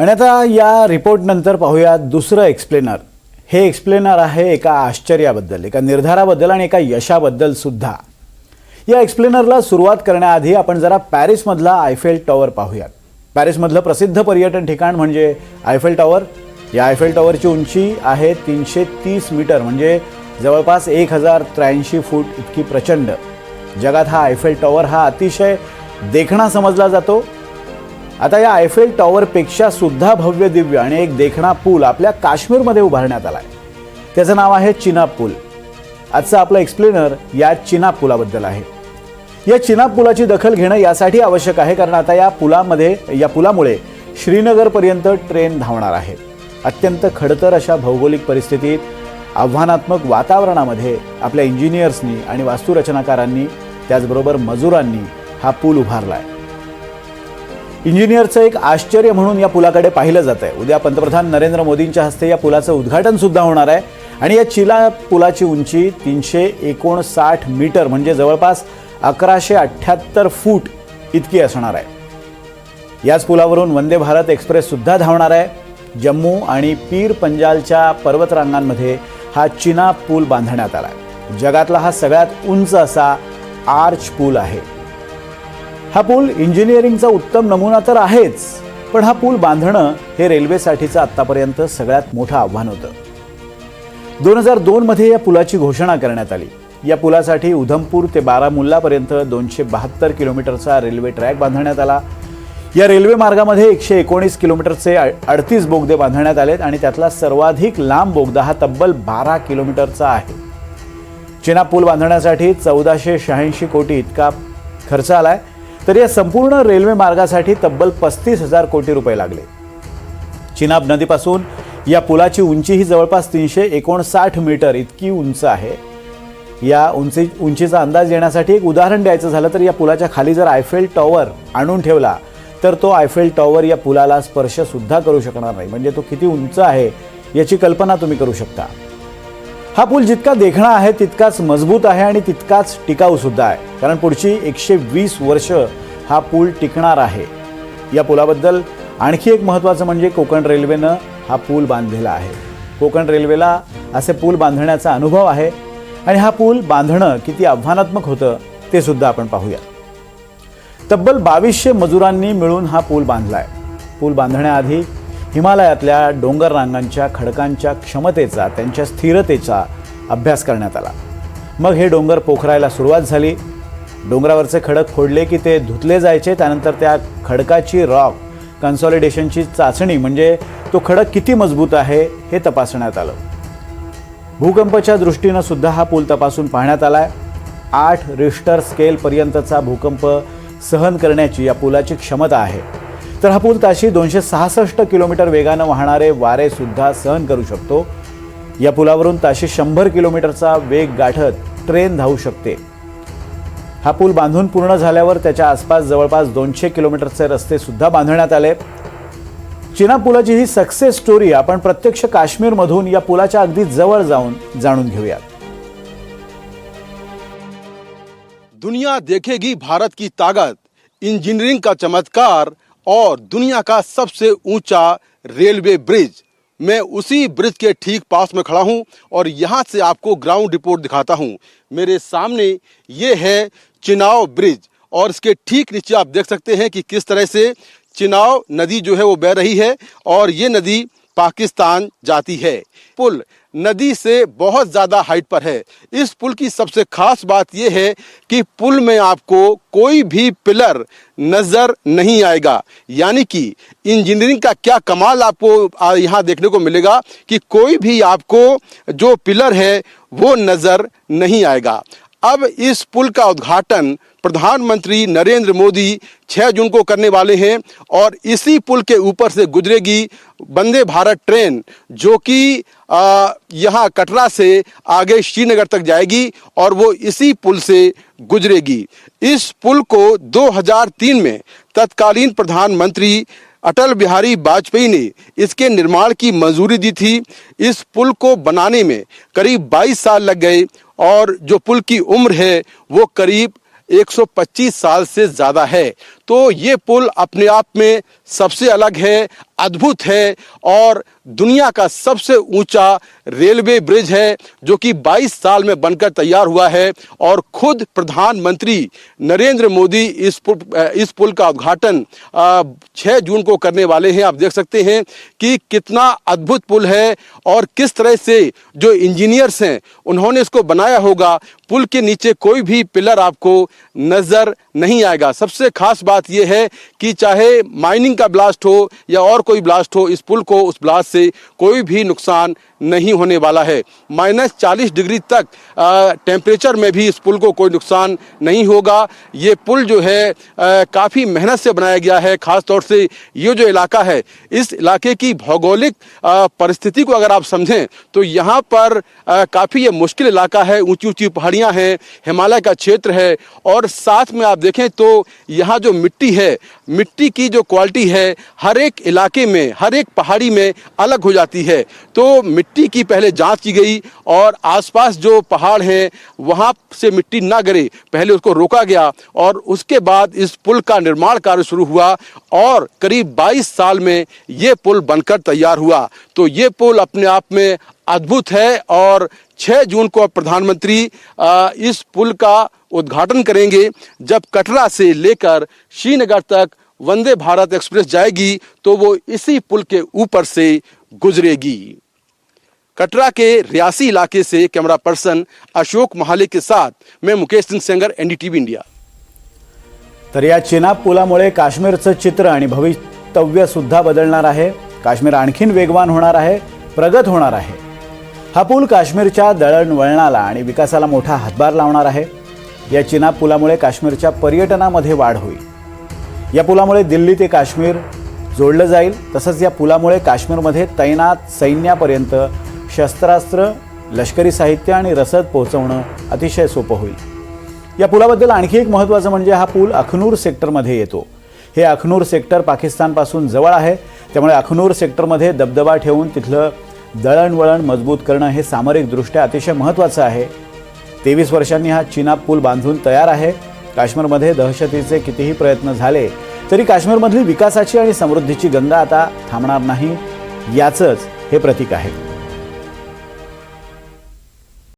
आणि आता या रिपोर्टनंतर पाहूया दुसरं एक्सप्लेनर हे एक्सप्लेनर आहे एका आश्चर्याबद्दल एका निर्धाराबद्दल आणि एका यशाबद्दल सुद्धा. या एक्सप्लेनरला सुरुवात करण्याआधी आपण जरा पॅरिसमधला आयफेल टॉवर पाहूयात. पॅरिसमधलं प्रसिद्ध पर्यटन ठिकाण म्हणजे आयफेल टॉवर. या आयफेल टॉवरची उंची आहे तीनशे तीस मीटर म्हणजे जवळपास एक हजार त्र्याऐंशी फूट इतकी प्रचंड. जगात हा आयफेल टॉवर हा अतिशय देखणा समजला जातो. आता या आयफेल टॉवरपेक्षा सुद्धा भव्य दिव्य आणि एक देखणा पूल आपल्या काश्मीरमध्ये उभारण्यात आला आहे त्याचं नाव आहे चिनाब पूल आजचं आपलं एक्सप्लेनर या चिनाब पुलाबद्दल आहे. या चिनाब पुलाची दखल घेणं यासाठी आवश्यक आहे कारण आता या पुलामध्ये या पुलामुळे श्रीनगरपर्यंत ट्रेन धावणार आहे. अत्यंत खडतर अशा भौगोलिक परिस्थितीत आव्हानात्मक वातावरणामध्ये आपल्या इंजिनियर्सनी आणि वास्तुरचनाकारांनी त्याचबरोबर मजुरांनी हा पूल उभारला आहे इंजिनियरचं एक आश्चर्य म्हणून या पुलाकडे पाहिलं जात आहे उद्या पंतप्रधान नरेंद्र मोदींच्या हस्ते या पुलाचं उद्घाटन सुद्धा होणार आहे. आणि या चिला पुलाची उंची तीनशे एकोणसाठ मीटर म्हणजे जवळपास अकराशे अठ्ठ्याहत्तर फूट इतकी असणार आहे. याच पुलावरून वंदे भारत एक्सप्रेस सुद्धा धावणार आहे. जम्मू आणि पीर पंजालच्या पर्वतरांगांमध्ये हा चिना पूल बांधण्यात आला आहे जगातला हा सगळ्यात उंच असा आर्च पूल आहे. हा पूल इंजिनिअरिंगचा उत्तम नमुना तर आहेच पण हा पूल बांधणं हे रेल्वेसाठीचं आत्तापर्यंत सगळ्यात मोठं आव्हान होतं. दोन हजार दोनमध्ये या पुलाची घोषणा करण्यात आली. या पुलासाठी उधमपूर ते बारामुल्लापर्यंत दोनशे बहात्तर किलोमीटरचा रेल्वे ट्रॅक बांधण्यात आला. या रेल्वे मार्गामध्ये एकशे एकोणीस किलोमीटरचे अडतीस बोगदे बांधण्यात आलेत आणि त्यातला सर्वाधिक लांब बोगदा हा तब्बल बारा किलोमीटरचा आहे. चिना पूल बांधण्यासाठी चौदाशे शहाऐंशी कोटी इतका खर्च आला आहे तर या संपूर्ण रेल्वे मार्गासाठी तब्बल पस्तीस हजार कोटी रुपये लागले. चिनाब नदीपासून या पुलाची उंची ही जवळपास तीनशे एकोणसाठ मीटर इतकी उंच आहे. या उंची उंचीचा अंदाज येण्यासाठी एक उदाहरण द्यायचं झालं तर या पुलाच्या खाली जर आयफेल टॉवर आणून ठेवला तर तो आयफेल टॉवर या पुलाला स्पर्शसुद्धा करू शकणार नाही. म्हणजे तो किती उंच आहे याची कल्पना तुम्ही करू शकता. हा पूल जितका देखणा आहे तितकाच मजबूत आहे आणि तितकाच टिकाऊ सुद्धा आहे. कारण पुढची एकशे वीस वर्ष हा पूल टिकणार आहे. या पुलाबद्दल आणखी एक महत्त्वाचं म्हणजे कोकण रेल्वेनं हा पूल बांधलेला आहे. कोकण रेल्वेला असे पूल बांधण्याचा अनुभव आहे आणि हा पूल बांधणं किती आव्हानात्मक होतं ते सुद्धा आपण पाहूया. तब्बल बावीसशे मजुरांनी मिळून हा पूल बांधला आहे पूल बांधण्याआधी हिमालयातल्या डोंगर रांगांच्या खडकांच्या क्षमतेचा त्यांच्या स्थिरतेचा अभ्यास करण्यात आला. मग हे डोंगर पोखरायला सुरुवात झाली. डोंगरावरचे खडक फोडले की ते धुतले जायचे त्यानंतर त्या खडकाची रॉक कन्सॉलिडेशनची चाचणी म्हणजे तो खडक किती मजबूत आहे हे तपासण्यात आलं. भूकंपाच्या दृष्टीनं सुद्धा हा पूल तपासून पाहण्यात आला आहे आठ रिश्टर स्केलपर्यंतचा भूकंप सहन करण्याची या पुलाची क्षमता आहे. तर हा पूल ताशी दोनशे सहासष्ट किलोमीटर वेगानं वाहणारे वारे सुद्धा सहन करू शकतो. या पुलावरून ताशी शंभर किलोमीटरचा वेग गाठत ट्रेन धावू शकते. हा पूल बांधून पूर्ण झाल्यावर त्याच्या आसपास जवळपास दोनशे किलोमीटरचे रस्ते सुद्धा बांधण्यात आले. चिना पुलाची ही सक्सेस स्टोरी आपण प्रत्यक्ष काश्मीरमधून या पुलाच्या अगदी जवळ जाऊन जाणून घेऊयात. दुनिया देखेगी भारत की ताकत. इंजीनियरिंग का चमत्कार और दुनिया का सबसे ऊँचा रेलवे ब्रिज। मैं उसी ब्रिज के ठीक पास में खड़ा हूँ और यहाँ से आपको ग्राउंड रिपोर्ट दिखाता हूँ। मेरे सामने ये है चिनाव ब्रिज और इसके ठीक नीचे आप देख सकते हैं कि किस तरह से चिनाव नदी जो है वो बह रही है और ये नदी पाकिस्तान जाती है। पुल नदी से बहुत ज़्यादा हाइट पर है। इस पुल की सबसे खास बात यह है कि पुल में आपको कोई भी पिलर नज़र नहीं आएगा। यानी कि इंजीनियरिंग का क्या कमाल आपको यहाँ देखने को मिलेगा कि कोई भी आपको जो पिलर है वो नज़र नहीं आएगा। अब इस पुल का उद्घाटन प्रधानमंत्री नरेंद्र मोदी 6 जून को करने वाले हैं और इसी पुल के ऊपर से गुजरेगी वंदे भारत ट्रेन, जो कि यहाँ कटरा से आगे श्रीनगर तक जाएगी और वो इसी पुल से गुजरेगी। इस पुल को 2003 में तत्कालीन प्रधानमंत्री अटल बिहारी वाजपेयी ने इसके निर्माण की मंजूरी दी थी। इस पुल को बनाने में करीब 22 साल लग गए और जो पुल की उम्र है वो करीब 125 साल से ज़्यादा है। तो ये पुल अपने आप में सबसे अलग है अद्भुत है और दुनिया का सबसे ऊँचा रेलवे ब्रिज है जो कि 22 साल में बनकर तैयार हुआ है और खुद प्रधानमंत्री नरेंद्र मोदी इस पुल इस पुल का उद्घाटन अ, 6 जून को करने वाले हैं। आप देख सकते हैं कि कितना अद्भुत पुल है और किस तरह से जो इंजीनियर्स हैं उन्होंने इसको बनाया होगा। पुल के नीचे कोई भी पिलर आपको नज़र नहीं आएगा। सबसे खास बात यह है कि चाहे माइनिंग का ब्लास्ट हो या और कोई ब्लास्ट हो इस पुल को उस ब्लास्ट से कोई भी नुकसान नहीं होने वाला है। माइनस चालीस डिग्री तक टेम्परेचर में भी इस पुल को कोई नुकसान नहीं होगा। ये पुल जो है काफ़ी मेहनत से बनाया गया है खास तौर से ये जो इलाका है। इस इलाके की भौगोलिक परिस्थिति को अगर आप समझें तो यहाँ पर काफ़ी ये मुश्किल इलाका है। ऊँची ऊँची पहाड़ियाँ हैं, हिमालय का क्षेत्र है, और साथ में आप देखें तो यहाँ जो मिट्टी है, मिट्टी की जो क्वालिटी है, हर एक इलाके में, हर एक पहाड़ी में अलग हो जाती है। तो मिट्टी की पहले जाँच की गई और आसपास जो पहाड़ हैं, वहाँ से मिट्टी ना गिरे, पहले उसको रोका गया और उसके बाद इस पुल का निर्माण कार्य शुरू हुआ और करीब 22 साल में ये पुल बनकर तैयार हुआ। तो ये पुल अपने आप में अद्भुत है और 6 जून को प्रधानमंत्री इस पुल का उद्घाटन करेंगे, जब कटरा से लेकर श्रीनगर तक वंदे भारत एक्सप्रेस जाएगी तो वो इसी पुल के ऊपर से गुजरेगी। कटरा के रियासी इलाके से कैमरा पर्सन अशोक महाले के साथ मैं मुकेश सिंह सेंगर एनडीटीवी इंडिया। तर या चिनाब पुलामुळे काश्मीरचं चित्र आणि भवितव्य सुद्धा बदलणार आहे. काश्मीर आणखीन वेगवान होणार आहे प्रगत होणार आहे. हा पूल काश्मीरच्या दळणवळणाला आणि विकासाला मोठा हातभार लावणार आहे. या चिनाब पुलामुळे काश्मीरच्या पर्यटनामध्ये वाढ होईल. या पुलामुळे दिल्ली ते काश्मीर जोडलं जाईल. तसंच या पुलामुळे काश्मीरमध्ये तैनात सैन्यापर्यंत शस्त्रास्त्र लष्करी साहित्य आणि रसद पोहोचवणं अतिशय सोपं होईल. या पुलाबद्दल आणखी एक महत्त्वाचं म्हणजे हा पूल अखनूर सेक्टरमध्ये येतो. हे अखनूर सेक्टर पाकिस्तानपासून जवळ आहे. त्यामुळे अखनूर सेक्टरमध्ये दबदबा ठेवून तिथलं दळणवळण मजबूत करणं हे सामरिकदृष्ट्या अतिशय महत्त्वाचं आहे. तेवीस वर्षांनी हा चिनाब पूल बांधून तयार आहे. काश्मीरमध्ये दहशतीचे कितीही प्रयत्न झाले तरी काश्मीरमधली विकासाची आणि समृद्धीची गंगा आता थांबणार नाही याचंच हे प्रतीक आहे.